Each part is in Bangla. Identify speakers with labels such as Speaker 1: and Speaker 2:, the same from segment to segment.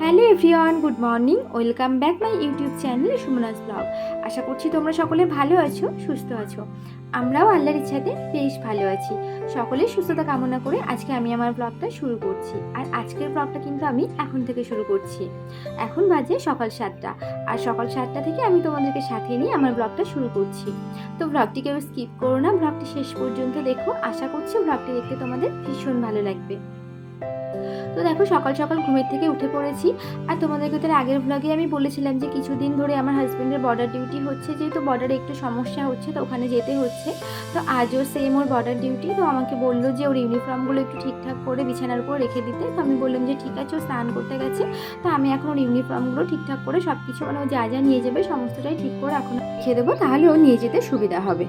Speaker 1: Hello everyone, good morning. Welcome back my YouTube channel Sumona's vlog. আশা করছি তোমরা সকলে ভালো আছো, সুস্থ আছো। আমরাও আল্লাহর ইচ্ছাতে বেশ ভালো আছি। সকলের সুস্থতা কামনা করে আজকে আমি আমার ব্লগটা শুরু করছি। আর আজকের ব্লগটা কিন্তু আমি এখন থেকে শুরু করছি। এখন বাজে সকাল সাতটা। আর সকাল সাতটা থেকে আমি তোমাদেরকে সাথে নিয়ে আমার ব্লগটা শুরু করছি। তো ব্লগটি কেউ স্কিপ করো না, ব্লগটি শেষ পর্যন্ত দেখো। আশা করছি ব্লগটি দেখতে তোমাদের ভীষণ ভালো লাগবে। তো দেখো সকাল সকাল ঘুমের থেকে উঠে পড়েছি। আর তোমাদেরকে তার আগের ব্লগে আমি বলেছিলাম যে কিছুদিন ধরে আমার হাজব্যান্ডের বর্ডার ডিউটি হচ্ছে, যেহেতু বর্ডারে একটু সমস্যা হচ্ছে, তো ওখানে যেতে হচ্ছে। তো আজও সেম ওর বর্ডার ডিউটি তো আমাকে বলল যে ওর ইউনিফর্মগুলো একটু ঠিকঠাক করে বিছানার উপর রেখে দিতে। তো আমি বললাম যে ঠিক আছে, ও স্নান করতে গেছে। তো আমি এখন ওর ইউনিফর্মগুলো ঠিকঠাক করে সব কিছু মানে ও যা যা নিয়ে যাবে, সমস্তটাই ঠিক করে এখন রেখে দেবো। তাহলে ও নিয়ে যেতে সুবিধা হবে।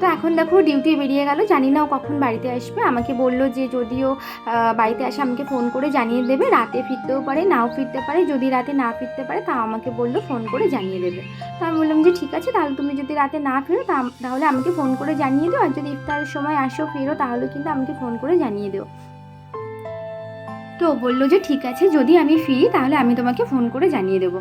Speaker 1: তো এখন দেখো ডিউটি বেরিয়ে গেল, জানি না ও কখন বাড়িতে আসবে। আমাকে বলল যে যদিও বাড়িতে আসে আমাকে ফোন করে জানিয়ে দেবে, রাতে ফিরতেও পারে, নাও ফিরতে পারে, যদি রাতে না ফিরতে পারে তা আমাকে বলল, ফোন করে জানিয়ে দেবে। তো আমি বললাম যে ঠিক আছে, তাহলে তুমি যদি রাতে না ফেরো তাহলে আমাকে ফোন করে জানিয়ে দিও, আর যদি ইফতারের সময় আসো, ফেরো, তাহলে কিন্তু আমাকে ফোন করে জানিয়ে দিও। তো বলল যে ঠিক আছে, যদি আমি ফিরি, তাহলে আমি তোমাকে ফোন করে জানিয়ে দেবো।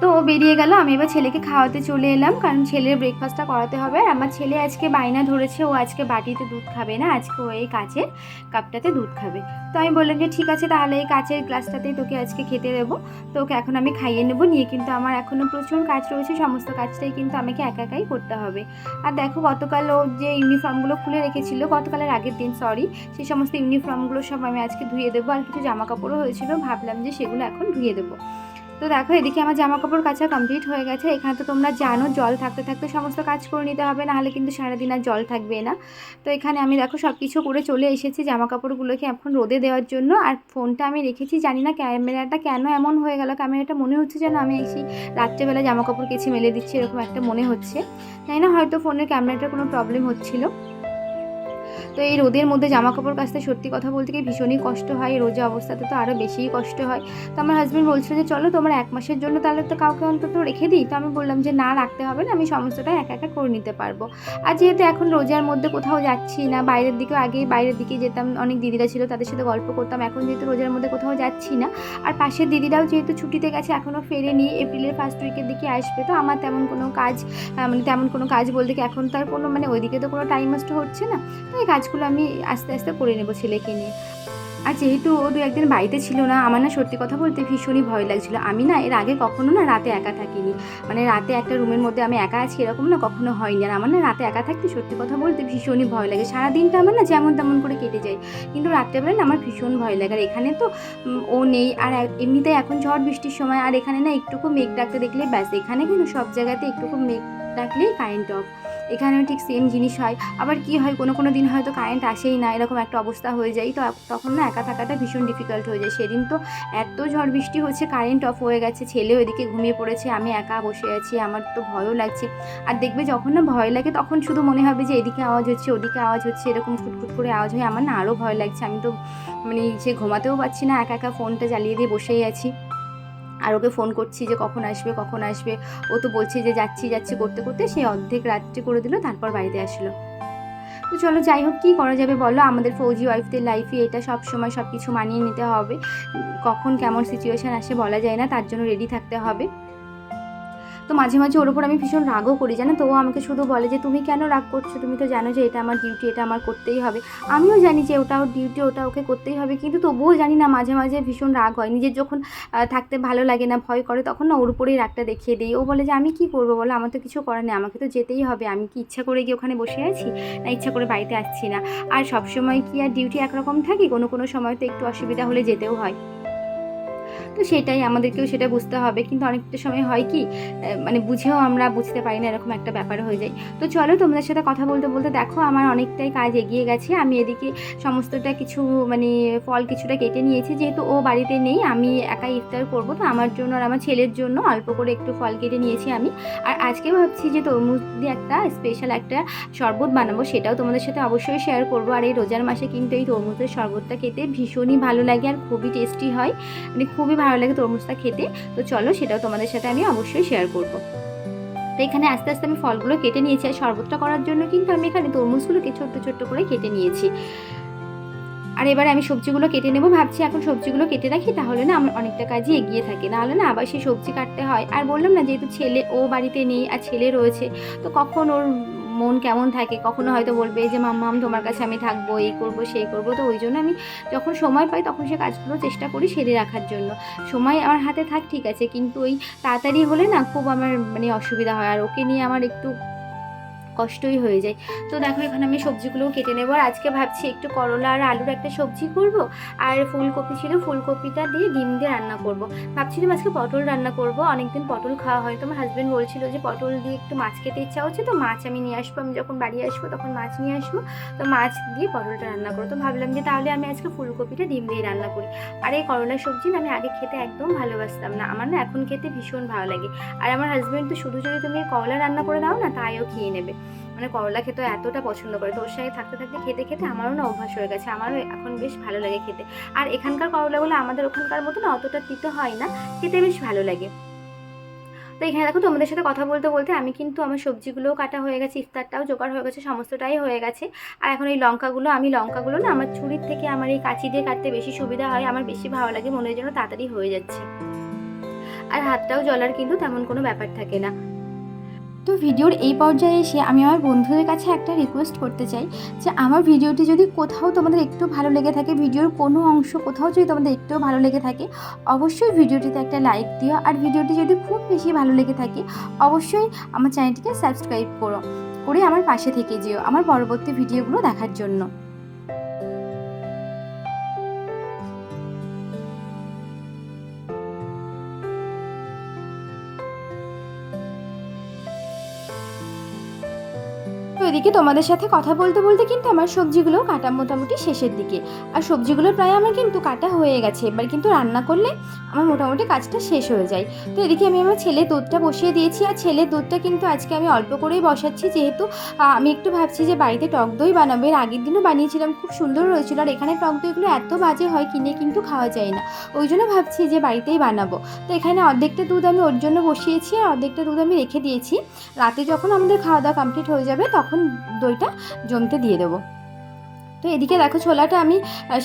Speaker 1: তো বেরিয়ে গেল। আমি এবার ছেলেকে খাওয়াতে চলে এলাম। কারণ ছেলের ব্রেকফাস্টটা করাতে হবে। আর আমার ছেলে আজকে বায়না ধরেছে। ও আজকে বাটিতে দুধ খাবে না। আজকে ও এই কাচের কাপটাতে দুধ খাবে। তো আমি বললাম যে, ঠিক আছে, তাহলে এই কাচের গ্লাসটাতেই তোকে আজকে খেতে দেবো। তো ওকে এখন আমি খাইয়ে নেব নিয়ে। কিন্তু আমার এখনও প্রচুর কাজ রয়েছে। সমস্ত কাজটাই কিন্তু আমাকে একা একাই করতে হবে। আর দেখো, গতকাল ও যে ইউনিফর্মগুলো খুলে রেখেছিল, গতকালের আগের দিন সরি সেই সমস্ত ইউনিফর্মগুলো সব আমি আজকে ধুয়ে দেবো। আর কিছু জামা কাপড়ও হয়েছিল। ভাবলাম যে, সেগুলো এখন ধুয়ে দেবো। তো দেখো, এদিকে আমার জামা কাপড় কাচা কমপ্লিট হয়ে গেছে। এখানে তো তোমরা জানো, জল থাকতে থাকতে সমস্ত কাজ করে নিতে হবে, নাহলে কিন্তু সারাদিন আর জল থাকবে না। তো এখানে আমি দেখো সব কিছু করে চলে এসেছি জামা কাপড়গুলোকে এখন রোদে দেওয়ার জন্য। আর ফোনটা আমি রেখেছি, জানি না ক্যামেরাটা কেন এমন হয়ে গেল। ক্যামেরাটা মনে হচ্ছে যেন আমি এসে রাত্রেবেলা জামা কাপড় কেচে মেলে দিচ্ছি, এরকম একটা মনে হচ্ছে। তাই না? হয়তো ফোনের ক্যামেরাটার কোনো প্রবলেম হচ্ছিল। তো এই রোদের মধ্যে জামা কাপড় কাচতে সত্যি কথা বলতে গিয়ে ভীষণই কষ্ট হয়। রোজা অবস্থাতে তো আরও বেশিই কষ্ট হয়। তো আমার হাজব্যান্ড বলছিল যে, চলো তোমার এক মাসের জন্য তাহলে তো কাউকে অন্তত রেখে দিই। তো আমি বললাম যে, না, রাখতে হবে না, আমি সমস্তটা একা একা করে নিতে পারব। আর যেহেতু এখন রোজার মধ্যে কোথাও যাচ্ছি না, বাইরের দিকেও আগে বাইরের দিকে যেতাম, অনেক দিদিরা ছিল, তাদের সাথে গল্প করতাম। এখন যেহেতু রোজার মধ্যে কোথাও যাচ্ছি না, আর পাশের দিদিরাও যেহেতু ছুটিতে গেছে, এখনও ফেরেনি, এপ্রিলের ফার্স্ট উইকের দিকে আসবে, তো আমার তেমন কোনো কাজ মানে তেমন কোনো কাজ বলতে কি এখন তার কোনো মানে ওইদিকে তো কোনো টাইম নষ্ট হচ্ছে না। তো এই কাজগুলো আমি আস্তে আস্তে করে নেব ছেলেকে নিয়ে। আর যেহেতু ও দু একদিন বাড়িতে ছিল না, আমার না সত্যি কথা বলতে ভীষণই ভয় লাগছিল। আমি না এর আগে কখনো না রাতে একা থাকিনি। মানে রাতে একটা রুমের মধ্যে আমি একা আছি এরকম না কখনো হয়নি। আর আমার না রাতে একা থাকতে সত্যি কথা বলতে ভীষণই ভয় লাগে। সারা দিনটা আমার না যেমন তেমন করে কেটে যায়। কিন্তু রাত্রেবেলা না আমার ভীষণ ভয় লাগে। আর এখানে তো ও নেই। আর এমনিতেই এখন ঝড় বৃষ্টির সময়, আর এখানে না একটুকু মেঘ ডাকতে দেখলে ব্যাস, এখানে কিন্তু সব জায়গাতে একটুকু মেঘ ডাকলেই কারেন্ট অফ এখানেও ঠিক সেম জিনিস হয়। আবার কি হয়, কোনো কোনো দিন হয়তো কারেন্ট আসেই না, এরকম একটা অবস্থা হয়ে যায়। তো তখন না একা থাকাটা ভীষণ ডিফিকাল্ট হয়ে যায়। সেদিন তো এত ঝড় বৃষ্টি হচ্ছে কারেন্ট অফ হয়ে গেছে ছেলেও এদিকে ঘুমিয়ে পড়েছে, আমি একা বসে আছি, আমার তো ভয়ও লাগছে। আর দেখবে যখন না ভয় লাগে, তখন শুধু মনে হবে যে এদিকে আওয়াজ হচ্ছে, ওদিকে আওয়াজ হচ্ছে, এরকম ফুটফুট করে আওয়াজ হয়। আমার না আরও ভয় লাগছে। আমি তো মানে সে ঘুমাতেও পারছি না, একা একা ফোনটা চালিয়ে দিয়ে বসেই আছি। আর ওকে ফোন করছি যে কখন আসবে কখন আসবে। ও তো বলছে যে যাচ্ছি যাচ্ছি করতে করতে সে অর্ধেক রাত্রি করে দিল, তারপর বাড়িতে আসলো। তো চলো যাই হোক, কী করা যাবে বলো? আমাদের ফৌজি ওয়াইফদের লাইফে এটা সব সময় সব কিছু মানিয়ে নিতে হবে। কখন কেমন সিচুয়েশান আসে বলা যায় না, তার জন্য রেডি থাকতে হবে। তো মাঝে মাঝে ওর ওপর আমি ভীষণ রাগও করি, জানো তো? ও আমাকে শুধু বলে যে, তুমি কেন রাগ করছ? তুমি তো জানো যে, এটা আমার ডিউটি এটা আমার করতেই হবে। আমিও জানি যে ওটা ওর ডিউটি ওটা ওকে করতেই হবে, কিন্তু তবুও জানি না, মাঝে মাঝে ভীষণ রাগ হয়। নিজের যখন থাকতে ভালো লাগে না, ভয় করে, তখন না ওর উপরেই রাগটা দেখিয়ে দিই। ও বলে যে, আমি কি করব বলো? আমার তো কিছু করার নেই, আমাকে তো যেতেই হবে। আমি কি ইচ্ছা করে গিয়ে ওখানে বসে আছি? না ইচ্ছা করে বাড়িতে আসছি না? আর সব সময় কি আর ডিউটি একরকম থাকে? কোনো কোনো সময় তো একটু অসুবিধা হলে যেতেও হয়। তো সেটাই আমাদেরকেও সেটা বুঝতে হবে। কিন্তু অনেকটা সময় হয় কি মানে বুঝেও আমরা বুঝতে পারি না, এরকম একটা ব্যাপার হয়ে যায়। তো চলো তোমাদের সাথে কথা বলতে বলতে দেখো আমার অনেকটাই কাজ এগিয়ে গেছে। আমি এদিকে সমস্তটা কিছু মানে ফল কিছুটা কেটে নিয়েছি। যেহেতু ও বাড়িতে নেই, আমি একাই ইফতার করব। তো আমার জন্য আর আমার ছেলের জন্য অল্প করে একটু ফল কেটে নিয়েছি আমি। আর আজকে ভাবছি যে তরমুজ দিয়ে একটা স্পেশাল একটা শরবত বানাবো, সেটাও তোমাদের সাথে অবশ্যই শেয়ার করব। আর এই রোজার মাসে কিন্তু এই তরমুজের শরবতটা খেতে ভীষণই ভালো লাগে আর খুবই টেস্টি হয়। মানে খুবই ভালো লাগে তরমুজটা খেতে। তো চলো সেটাও তোমাদের সাথে আমি অবশ্যই শেয়ার করব। তো এখানে আস্তে আস্তে আমি ফলগুলো কেটে নিয়েছি আর শরবতটা করার জন্য কিন্তু আমি এখানে তরমুজগুলোকে ছোট্ট ছোট্ট করে কেটে নিয়েছি। আর এবার আমি সবজিগুলো কেটে নেব, ভাবছি এখন সবজিগুলো কেটে রাখি, তাহলে না আমার অনেকটা কাজই এগিয়ে থাকে। নাহলে না আবার সেই সবজি কাটতে হয়। আর বললাম না যেহেতু ছেলে, ও বাড়িতে নেই আর ছেলে রয়েছে, তো কখন ওর মন কেমন থাকে, কখনো হয়তো বলবে যে মাম্মাম তোমার কাছে আমি থাকব, এই করব, সেই করব। তো ওই জন্য আমি যখন সময় পাই তখন সে কাজগুলো চেষ্টা করি সেরে রাখার জন্য। সময় আমার হাতে থাক, ঠিক আছে। কিন্তু ওই তাড়াতাড়ি হলে না খুব আমার মানে অসুবিধা হয়। আর ওকে নিয়ে আমার একটু কষ্টই হয়ে যায়। তো দেখো, এখানে আমি সবজিগুলোও কেটে নেব। আর আজকে ভাবছি একটু করলা আর আলুর একটা সবজি করব, আর ফুলকপি ছিল। ফুলকপিটা দিয়ে ডিম দিয়ে রান্না করব। ভাবছিলাম আজকে পটল রান্না করব। অনেকদিন পটল খাওয়া হয় তো আমার হাজব্যান্ড বলছিল যে, পটল দিয়ে একটু মাছ খেতে ইচ্ছা হচ্ছে তো, মাছ আমি নিয়ে আসব। আমি যখন বাড়ি আসব তখন মাছ নিয়ে আসব। তো মাছ দিয়ে পটলটা রান্না করব। তো ভাবলাম যে, তাহলে আমি আজকে ফুলকপিটা ডিম দিয়ে রান্না করি। আর এই করলা সবজি না, আমি আগে খেতে একদম ভালোবাসতাম না। আমার না এখন খেতে ভীষণ ভালো লাগে। আর আমার হাজব্যান্ড তো, শুধু যদি তুমি করলা রান্না করে দাও না, তাইও খেয়ে নেবে। মানে করলা খেতে এতটা পছন্দ করে, তো ওর সঙ্গে থাকতে থাকতে খেতে খেতে আমারও না অভ্যাস হয়ে গেছে। আমারও এখন বেশ ভালো লাগে খেতে। আর এখানকার করলাগুলো আমাদের ওখানকার মতো না, অতটা তিতে হয় না, খেতে বেশ ভালো লাগে। তো এখানে দেখো তোমাদের সাথে কথা বলতে বলতে আমি কিন্তু আমার সবজিগুলোও কাটা হয়ে গেছে, ইফতারটাও জোগাড় হয়ে গেছে, সমস্তটাই হয়ে গেছে। আর এখন এই লঙ্কাগুলো, আমি লঙ্কাগুলো না আমার ছুরির থেকে আমার এই কাঁচি দিয়ে কাটতে বেশি সুবিধা হয়, আমার বেশি ভালো লাগে, মনে হয় যেন তাড়াতাড়ি হয়ে যাচ্ছে। আর হাতটাও জলার কিন্তু তেমন কোনো ব্যাপার থাকে না। তো ভিডিওর এই পর্যায়ে এসে আমি আমার বন্ধুদের কাছে একটা রিকোয়েস্ট করতে চাই যে আমার ভিডিওটি যদি কোথাও তোমাদের একটু ভালো লেগে থাকে, ভিডিওর কোনো অংশ কোথাও যদি তোমাদের একটু ভালো লেগে থাকে, অবশ্যই ভিডিওটিতে একটা লাইক দিও। আর ভিডিওটি যদি খুব বেশি ভালো লেগে থাকে, অবশ্যই আমার চ্যানেলটিকে সাবস্ক্রাইব করো, করে আমার পাশে থেকে যেও আমার পরবর্তী ভিডিওগুলো দেখার জন্য। এদিকে তোমাদের সাথে কথা বলতে বলতে কিন্তু আমার সবজিগুলো কাটা মোটামুটি শেষের দিকে। আর সবজিগুলো প্রায় আমার কিন্তু কাটা হয়ে গেছে। এবার কিন্তু রান্না করলে আমার মোটামুটি কাজটা শেষ হয়ে যায়। তো এদিকে আমি আমার ছেলে দুধটা বসিয়ে দিয়েছি। আর ছেলের দুধটা কিন্তু আজকে আমি অল্প করেই বসাচ্ছি। যেহেতু আমি একটু ভাবছি যে বাড়িতে টক দই বানাবো। এর আগের দিনও বানিয়েছিলাম। খুব সুন্দর হয়েছিল। আর এখানে টক দইগুলো এত বাজে হয়, কিনে কিন্তু খাওয়া যায় না। ওই জন্য ভাবছি যে বাড়িতেই বানাবো। তো এখানে অর্ধেকটা দুধ আমি ওর জন্য বসিয়েছি। আর অর্ধেকটা দুধ আমি রেখে দিয়েছি। রাতে যখন আমাদের খাওয়া দাওয়া কমপ্লিট হয়ে যাবে, তখন দইটা জমতে দিয়ে দেবো। তো এদিকে দেখো ছোলাটা আমি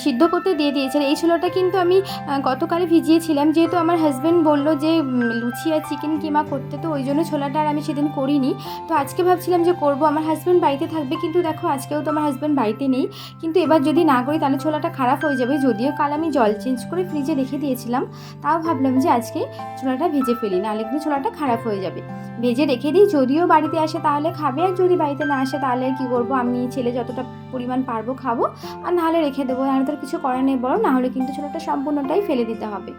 Speaker 1: সিদ্ধ করতে দিয়ে দিয়েছি। এই ছোলাটা কিন্তু আমি আহ, গতকালে ভিজিয়েছিলাম। যেহেতু আমার হাজব্যান্ড বলল যে লুচি আর চিকেন কিমা করতে তো ওই জন্য ছোলাটা আর আমি সেদিন করিনি। তো আজকে ভাবছিলাম যে করব। আমার হাজব্যান্ড বাড়িতে থাকবে কিন্তু দেখো আজকেও তো আমার হাজব্যান্ড বাড়িতে নেই। কিন্তু এবার যদি না করি তাহলে ছোলাটা খারাপ হয়ে যাবে। যদিও কাল আমি জল চেঞ্জ করে ফ্রিজে রেখে দিয়েছিলাম তাও ভাবলাম যে আজকে ছোলাটা ভেজে ফেলি নাহলে কিন্তু ছোলাটা খারাপ হয়ে যাবে। ভেজে রেখে দিই যদিও বাড়িতে আসে তাহলে খাবে আর যদি বাড়িতে না আসে তাহলে কি করব? আমি ছেলে যতটা পরিমাণ পারব, খাব, আর নাহলে রেখে দেবো। আর তার কিছু করার নেই বড় নাহলে কিন্তু ছোলাটা সম্পূর্ণটাই ফেলে দিতে হবে।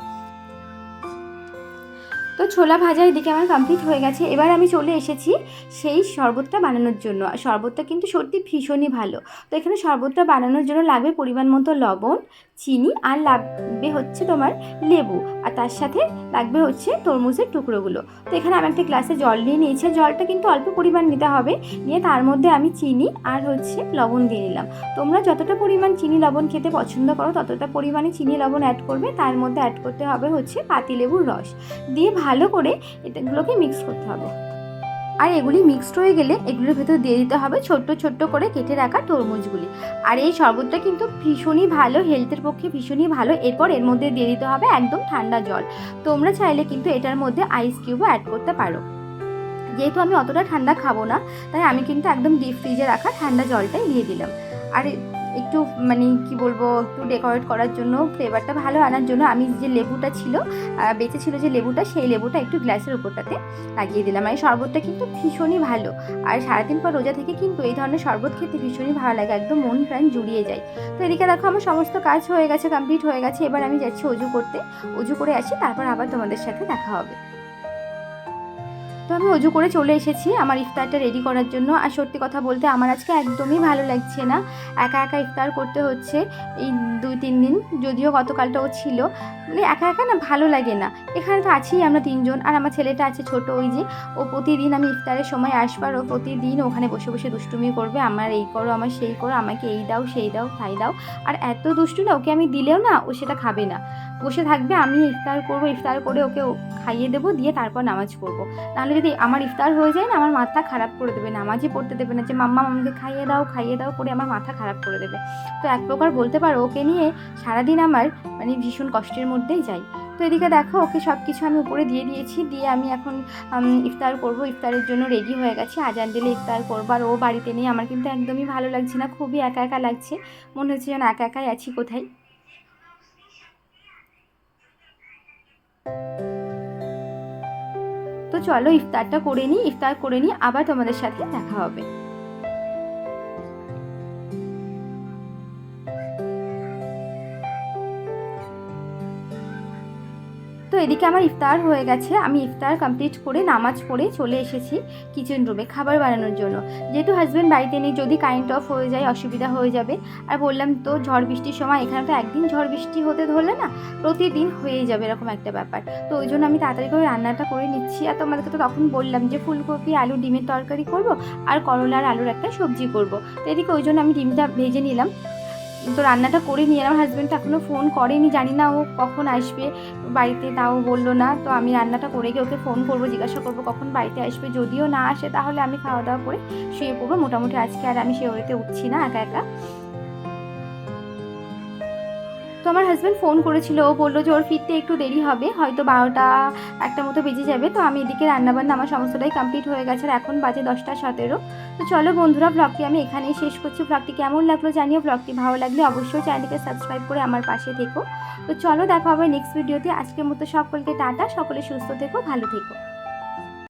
Speaker 1: তো ছোলা ভাজা এদিকে আমার কমপ্লিট হয়ে গেছে। এবার আমি চলে এসেছি সেই শরবতটা বানানোর জন্য। শরবতটা কিন্তু সত্যি ভীষণই ভালো। তো এখানে শরবতটা বানানোর জন্য লাগবে পরিমাণ মতো লবণ চিনি আর লাগবে হচ্ছে তোমার লেবু। আর তার সাথে লাগবে হচ্ছে তরমুজের টুকরোগুলো। তো এখানে আমি একটা গ্লাসে জল নিয়ে নিয়েছি। জলটা কিন্তু অল্প পরিমাণ নিতে হবে। নিয়ে তার মধ্যে আমি চিনি আর হচ্ছে লবণ দিয়ে নিলাম। তোমরা যতটা পরিমাণ চিনি লবণ খেতে পছন্দ করো, ততটা পরিমাণে চিনি লবণ অ্যাড করবে। তার মধ্যে অ্যাড করতে হবে হচ্ছে পাতিলেবুর রস। দিয়ে ভালো করে এটাগুলোকে মিক্স করতে হবে। আর এগুলি মিক্সড হয়ে গেলে এগুলোর ভেতর দিয়ে দিতে হবে ছোট্ট ছোট্ট করে কেটে রাখা তরমুজগুলি। আর এই শরবতটা কিন্তু ভীষণই ভালো হেলথের পক্ষে ভীষণই ভালো। এরপর এর মধ্যে দিয়ে দিতে হবে একদম ঠান্ডা জল। তোমরা চাইলে কিন্তু এটার মধ্যে আইস কিউবও অ্যাড করতে পারো। যেহেতু আমি অতটা ঠান্ডা খাব না, তাই আমি কিন্তু একদম ডিপ ফ্রিজে রাখা ঠান্ডা জলটাই দিয়ে দিলাম। আর একটু মানে কি বলব, একটু ডেকোরেট করার জন্য ফ্লেভারটা ভালো আনার জন্য আমি যে লেবুটা ছিল বেঁচে ছিল যে লেবুটা, সেই লেবুটা একটু গ্লাসের উপরটাতে লাগিয়ে দিলাম। এই শরবতটা কিন্তু ভীষণই ভালো। আর সারাদিন পর রোজা থেকে কিন্তু এই ধরনের শরবত খেতে ভীষণই ভালো লাগে, একদম মন প্রাণ জুড়িয়ে যায়। তো এদিকে দেখো, আমার সমস্ত কাজ হয়ে গেছে কমপ্লিট হয়ে গেছে। এবার আমি যাচ্ছি অজু করতে। অজু করে আসি, তারপর আবার তোমাদের সাথে দেখা হবে। তো আমি অজু করে চলে এসেছি আমার ইফতারটা রেডি করার জন্য। আর সত্যি কথা বলতে আমার আজকে একদমই ভালো লাগছে না। একা একা ইফতার করতে হচ্ছে এই দুই, তিন দিন। যদিও গতকালটাও ছিল। মানে একা একা না ভালো লাগে না। এখানে তো আছি আমরা তিনজন। আর আমার ছেলেটা আছে ছোট ওই যে, ও প্রতিদিন আমি ইফতারের সময় আসবার, ও প্রতিদিন ওখানে বসে বসে দুষ্টুমি করবে। আমার এই করো, আমার সেই করো, আমাকে এই দাও, সেই দাও, তাই দাও। আর এত দুষ্টু না, ওকে আমি দিলেও না, ও সেটা খাবে না। বসে থাকবে, আমি ইফতার করব, ইফতার করে ওকে খাইয়ে দেবো, দিয়ে তারপর নামাজ পড়ব। নাহলে যদি আমার ইফতার হয়ে যায় না, আমার মাথা খারাপ করে দেবে, নামাজই পড়তে দেবে না। যে, মাম্মা আমাকে খাইয়ে দাও খাইয়ে দাও করে আমার মাথা খারাপ করে দেবে। তো এক প্রকার বলতে পারো, ওকে নিয়ে সারাদিন আমার মানে ভীষণ কষ্টের মধ্যেই যাই। তো এদিকে দেখো, ওকে সব কিছু আমি উপরে দিয়ে দিয়েছি, দিয়ে আমি এখন ইফতার করব। ইফতারের জন্য রেডি হয়ে গেছি। আজান দিলে ইফতার করব। আর ও বাড়িতে নেই। আমার কিন্তু একদমই ভালো লাগছে না। খুবই একা একা লাগছে। মনে হচ্ছে যেন একা একাই আছি কোথায়। তো চলো ইফতারটা করে নিই ইফতার করে নিই আবার তোমাদের সাথে দেখা হবে। তো এদিকে আমার ইফতার হয়ে গেছে। আমি ইফতার কমপ্লিট করে নামাজ পড়ে চলে এসেছি কিচেন রুমে খাবার বানানোর জন্য। যেহেতু হাজব্যান্ড বাড়িতে নেই, যদি কারেন্ট অফ হয়ে যায়, অসুবিধা হয়ে যাবে। আর বললাম তো ঝড় বৃষ্টির সময় এখানে তো একদিন ঝড় বৃষ্টি হতে ধরলে না, প্রতিদিন হয়েই যাবে এরকম একটা ব্যাপার। তো ওই জন্য আমি তাড়াতাড়ি করে রান্নাটা করে নিচ্ছি। আর তোমাদেরকে তো তখন বললাম যে ফুলকপি, আলু, ডিমের তরকারি করব, আর করলা আর আলুর একটা সবজি করব। তো এদিকে ওই জন্য আমি ডিমটা ভেজে নিলাম। তো রান্নাটা করে নিয়ে আমার হাজব্যান্ড এখনও ফোন করেনি, জানি না ও কখন আসবে। বাড়িতে তাও বলল না, তো আমি রান্নাটা করে গিয়ে ওকে ফোন করব, জিজ্ঞাসা করব কখন বাড়িতে আসবে। যদিও না আসে, তাহলে আমি খাওয়া দাওয়া করে শুয়ে পড়ব। মোটামুটি আজকে আর আমি সে উঠছি না একা একা। তো আমার হাজব্যান্ড ফোন করেছিল। ও বলল যে ওর ফিরতে একটু দেরি হবে, হয়তো বারোটা একটা মতো বেজে যাবে। তো আমি এদিকে রান্নাবান্না আমার সমস্তটাই কমপ্লিট হয়ে গেছে আর এখন বাজে দশটা সতেরো। তো চলো বন্ধুরা ব্লগটি আমি এখানেই শেষ করছি। ব্লগটি কেমন লাগল জানিও। ব্লগটি ভালো লাগলে অবশ্যই চ্যানেলটিকে সাবস্ক্রাইব করে আমার পাশে থেকো। তো চলো দেখা হবে নেক্সট ভিডিওতে আজকের মতো সকলকে টাটা। সকলে সুস্থ থেকো, ভালো থেকো।